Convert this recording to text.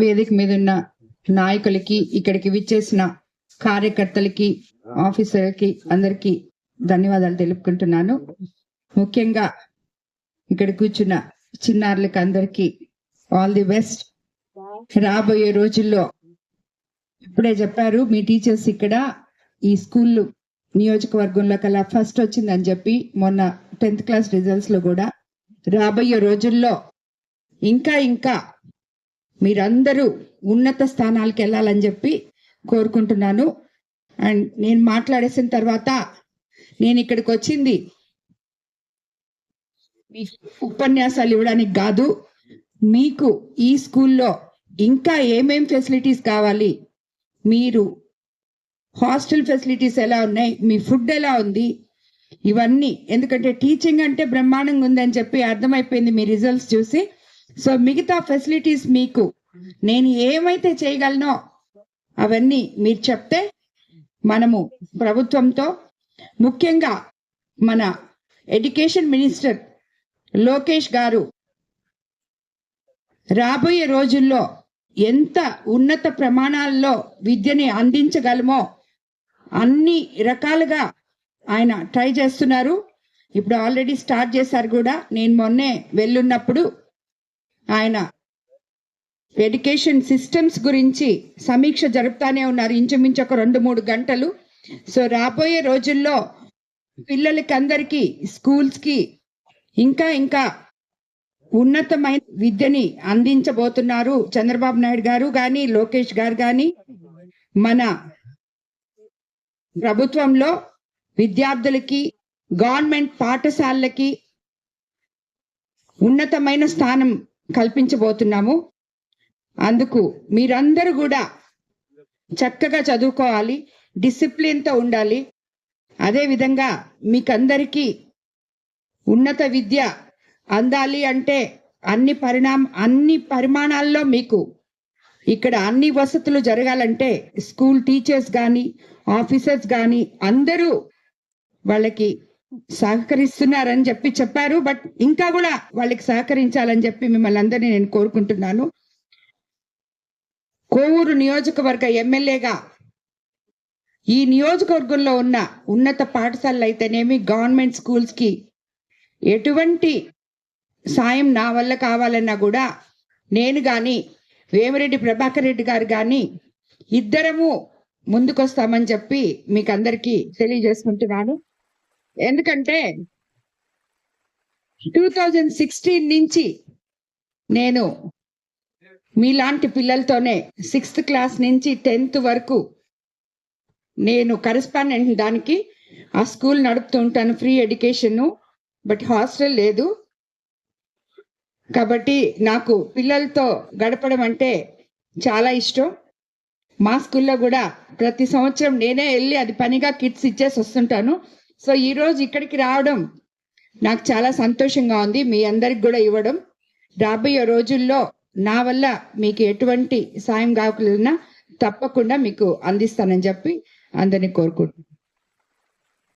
వేదిక మీద ఉన్న నాయకులకి ఇక్కడికి విచ్చేసిన కార్యకర్తలకి ఆఫీసర్లకి అందరికీ ధన్యవాదాలు తెలుపుకుంటున్నాను. ముఖ్యంగా ఇక్కడ కూర్చున్న చిన్నారులకి అందరికీ ఆల్ ది బెస్ట్. రాబోయే రోజుల్లో ఇప్పుడే చెప్పారు మీ టీచర్స్ ఇక్కడ ఈ స్కూల్ నియోజకవర్గంలో కల్లా ఫస్ట్ వచ్చిందని చెప్పి మొన్న టెన్త్ క్లాస్ రిజల్ట్స్లో కూడా. రాబోయే రోజుల్లో ఇంకా ఇంకా మీరందరూ ఉన్నత స్థానాలకు వెళ్ళాలని చెప్పి కోరుకుంటున్నాను. అండ్ నేను మాట్లాడేసిన తర్వాత నేను ఇక్కడికి వచ్చింది మీ ఉపన్యాసాలు ఇవ్వడానికి కాదు మీకు ఈ స్కూల్లో ఇంకా ఏమేం ఫెసిలిటీస్ కావాలి మీరు హాస్టల్ ఫెసిలిటీస్ ఎలా ఉన్నాయి మీ ఫుడ్ ఎలా ఉంది ఇవన్నీ ఎందుకంటే టీచింగ్ అంటే బ్రహ్మాండంగా ఉందని చెప్పి అర్థమైపోయింది మీ రిజల్ట్స్ చూసి. సో మిగతా ఫెసిలిటీస్ మీకు. నేను ఏమైతే చేయగలనో అవన్నీ మీరు చెప్తే మనము ప్రభుత్వంతో ముఖ్యంగా మన ఎడ్యుకేషన్ మినిస్టర్ లోకేష్ గారు రాబోయే రోజుల్లో ఎంత ఉన్నత ప్రమాణాల్లో విద్యని అందించగలమో అన్ని రకాలుగా ఆయన ట్రై చేస్తున్నారు. ఇప్పుడు ఆల్రెడీ స్టార్ట్ చేశారు కూడా. నేను మొన్నే వెళ్ళున్నప్పుడు ఆయన ఎడ్యుకేషన్ సిస్టమ్స్ గురించి సమీక్ష జరుపుతానే ఉన్నారు. ఇంచుమించు ఒక రెండు మూడు గంటలు. సో రాబోయే రోజుల్లో పిల్లలకి అందరికీ స్కూల్స్కి ఇంకా ఇంకా ఉన్నతమైన విద్యని అందించబోతున్నారు చంద్రబాబు నాయుడు గారు కానీ లోకేష్ గారు కానీ మన ప్రభుత్వంలో విద్యార్థులకి గవర్నమెంట్ పాఠశాలలకి ఉన్నతమైన స్థానం కల్పించబోతున్నాము. అందుకు మీరందరూ కూడా చక్కగా చదువుకోవాలి డిసిప్లిన్తో ఉండాలి. అదే విధంగా మీకందరికీ ఉన్నత విద్య అందాలి అంటే అన్ని పరిణామ అన్ని పరిమాణాల్లో మీకు ఇక్కడ అన్ని వసతులు జరగాలంటే స్కూల్ టీచర్స్ కానీ ఆఫీసర్స్ కానీ అందరూ వాళ్ళకి సహకరిస్తున్నారని చెప్పి చెప్పారు. బట్ ఇంకా కూడా వాళ్ళకి సహకరించాలని చెప్పి మిమ్మల్ని అందరినీ నేను కోరుకుంటున్నాను. కోవూరు నియోజకవర్గ ఎమ్మెల్యేగా ఈ నియోజకవర్గంలో ఉన్న ఉన్నత పాఠశాలలు అయితేనేమి గవర్నమెంట్ స్కూల్స్కి ఎటువంటి సాయం నా వల్ల కావాలన్నా కూడా నేను కానీ వేమిరెడ్డి ప్రభాకర్ రెడ్డి గారు కానీ ఇద్దరము ముందుకొస్తామని చెప్పి మీకు అందరికీ తెలియజేసుకుంటున్నాను. ఎందుకంటే టూ థౌజండ్ సిక్స్టీన్ నుంచి నేను మీలాంటి పిల్లలతోనే సిక్స్త్ క్లాస్ నుంచి టెన్త్ వరకు నేను కరెస్పాండెంట్ దానికి ఆ స్కూల్ నడుపుతూ ఉంటాను ఫ్రీ ఎడ్యుకేషన్ బట్ హాస్టల్ లేదు. కాబట్టి నాకు పిల్లలతో గడపడం అంటే చాలా ఇష్టం. మా స్కూల్లో కూడా ప్రతి సంవత్సరం నేనే వెళ్ళి అది పనిగా కిట్స్ ఇచ్చేసి వస్తుంటాను. సో ఈ రోజు ఇక్కడికి రావడం నాకు చాలా సంతోషంగా ఉంది. మీ అందరికి కూడా ఇవ్వడం. రాబోయే రోజుల్లో నా వల్ల మీకు ఎటువంటి సాయం కావాలన్నా తప్పకుండా మీకు అందిస్తానని చెప్పి అందరినీ కోరుకుంటున్నాను.